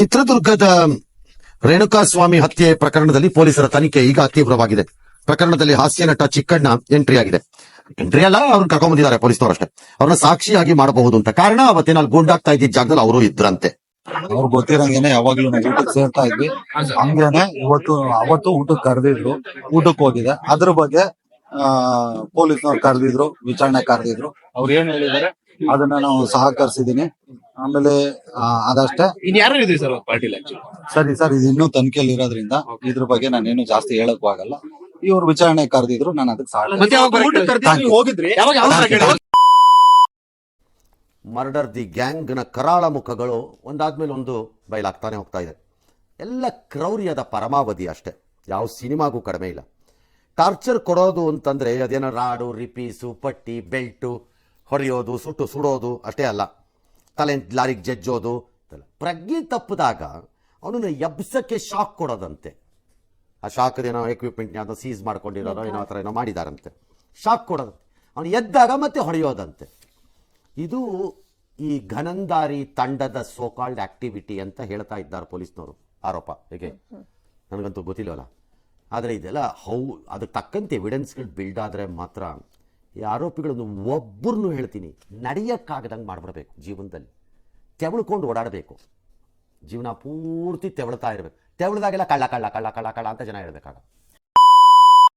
ಚಿತ್ರದುರ್ಗದ ರೇಣುಕಾ ಸ್ವಾಮಿ ಹತ್ಯೆ ಪ್ರಕರಣದಲ್ಲಿ ಪೊಲೀಸರ ತನಿಖೆ ಈಗ ತೀವ್ರವಾಗಿದೆ. ಪ್ರಕರಣದಲ್ಲಿ ಹಾಸ್ಯ ನಟ ಚಿಕ್ಕಣ್ಣ ಎಂಟ್ರಿ ಆಗಿದೆ. ಎಂಟ್ರಿ ಅಲ್ಲ, ಅವ್ರನ್ನ ಕರ್ಕೊಂಡ್ ಬಂದಿದ್ದಾರೆ ಪೊಲೀಸ್ನವರಷ್ಟೇ ಅವ್ರನ್ನ ಸಾಕ್ಷಿಯಾಗಿ ಮಾಡಬಹುದು ಅಂತ. ಕಾರಣ ಅವತ್ತೇನ ಅಲ್ಲಿ ಗುಂಡಾಗ್ತಾ ಇದ್ದಿದ್ದ ಜಾಗದಲ್ಲಿ ಅವರು ಇದ್ರಂತೆ. ಅವ್ರು ಗೊತ್ತಿರಂಗೇನೆ ಯಾವಾಗ್ಲೂ ಊಟಕ್ಕೆ ಸೇರ್ತಾ ಇದ್ವಿ. ಹಂಗೇನೆ ಇವತ್ತು, ಅವತ್ತು ಊಟಕ್ಕೆ ಕರೆದಿದ್ರು, ಊಟಕ್ಕೆ ಹೋಗಿದೆ. ಅದ್ರ ಬಗ್ಗೆ, ಆ, ಪೊಲೀಸ್ನವ್ರು ಕರೆದಿದ್ರು, ವಿಚಾರಣೆ ಕರೆದಿದ್ರು. ಅವ್ರು ಏನ್ ಹೇಳಿದಾರೆ ಅದನ್ನ ನಾವು ಸಹಕರಿಸಿದೀನಿ ಆಮೇಲೆ ಅದಷ್ಟೇ. ಇನ್ ಯಾರು ಇದ್ರಿ ಸರ್ ಪಾರ್ಟಿಲಿ ಆಕ್ಚುಲಿ ಸರಿ ಸರ್ ಇದು ಇನ್ನೂ ತನಿಖೆಯಲ್ಲಿ ಇರೋದ್ರಿಂದ ಇದ್ರ ಬಗ್ಗೆ ನಾನೇನು ಜಾಸ್ತಿ ಹೇಳಕ್ ಆಗಲ್ಲ. ಇವ್ರು ವಿಚಾರಣೆ ಕರೆದಿದ್ರು ನಾನು ಅದಕ್ಕೆ ಸಹಕಾರ ಮತ್ತೆ ಯಾವಾಗ ಊಟಕ್ಕೆ ಕರ್ದಿದ್ದು ನೀವು ಹೋಗಿದ್ರಿ? ಯಾವಾಗ ಯಾವ ಮರ್ಡರ್ ದಿ ಗ್ಯಾಂಗ್ನ ಕರಾಳ ಮುಖಗಳು ಒಂದಾದ್ಮೇಲೆ ಒಂದು ಬಯಲಾಗ್ತಾನೆ ಹೋಗ್ತಾ ಇದೆ. ಎಲ್ಲ ಕ್ರೌರ್ಯದ ಪರಮಾವಧಿ ಅಷ್ಟೇ. ಯಾವ ಸಿನಿಮಾಗೂ ಕಡಿಮೆ ಇಲ್ಲ. ಟಾರ್ಚರ್ ಕೊಡೋದು ಅಂತಂದ್ರೆ ಅದೇನೋ ರಾಡು ರಿಪೀಸು ಪಟ್ಟಿ ಬೆಲ್ಟು ಹೊಡೆಯೋದು ಸುಟ್ಟು ಸುಡೋದು ಅಷ್ಟೇ ಅಲ್ಲ. ತಲೆ ಲಾರಿಗೆ ಜಜ್ಜೋದು. ಪ್ರಜ್ಞೆ ತಪ್ಪಿದಾಗ ಅವನನ್ನು ಎಬ್ಸಕ್ಕೆ ಶಾಕ್ ಕೊಡೋದಂತೆ. ಆ ಶಾಕ್ದೇನೋ ಎಕ್ವಿಪ್ಮೆಂಟ್ ಯಾವುದೋ ಸೀಸ್ ಮಾಡ್ಕೊಂಡಿರೋರೋ ಏನೋ ಆ ಥರ ಏನೋ ಮಾಡಿದಾರಂತೆ. ಶಾಕ್ ಕೊಡೋದಂತೆ. ಅವನು ಎದ್ದಾಗ ಮತ್ತೆ ಹೊಡೆಯೋದಂತೆ. ಇದು ಈ ಘನಂದಾರಿ ತಂಡದ ಸೋಕಾಲ್ಡ್ ಆಕ್ಟಿವಿಟಿ ಅಂತ ಹೇಳ್ತಾ ಇದ್ದಾರೆ ಪೊಲೀಸ್ನವರು. ಆರೋಪ. ಹೇಗೆ? ನನಗಂತೂ ಗೊತ್ತಿಲ್ಲವಲ್ಲ. ಆದರೆ ಇದೆಲ್ಲ ಹೌ, ಅದಕ್ಕೆ ತಕ್ಕಂತೆ ಎವಿಡೆನ್ಸ್ಗಳು ಬಿಲ್ಡ್ ಆದರೆ ಮಾತ್ರ ಈ ಆರೋಪಿಗಳನ್ನು ಒಬ್ಬರನ್ನು ಹೇಳ್ತೀನಿ, ನಡೆಯೋಕ್ಕಾಗದಂಗೆ ಮಾಡಿಬಿಡ್ಬೇಕು ಜೀವನದಲ್ಲಿ. ತೆವಳ್ಕೊಂಡು ಓಡಾಡಬೇಕು. ಜೀವನ ಪೂರ್ತಿ ತೆವಳ್ತಾ ಇರಬೇಕು. ತೆವಳ್ದಾಗೆಲ್ಲ ಕಳ್ಳ ಕಳ್ಳ ಕಳ್ಳ ಕಳ್ಳ ಕಳ್ಳ ಅಂತ ಜನ ಹೇಳ್ಬೇಕಾಗ.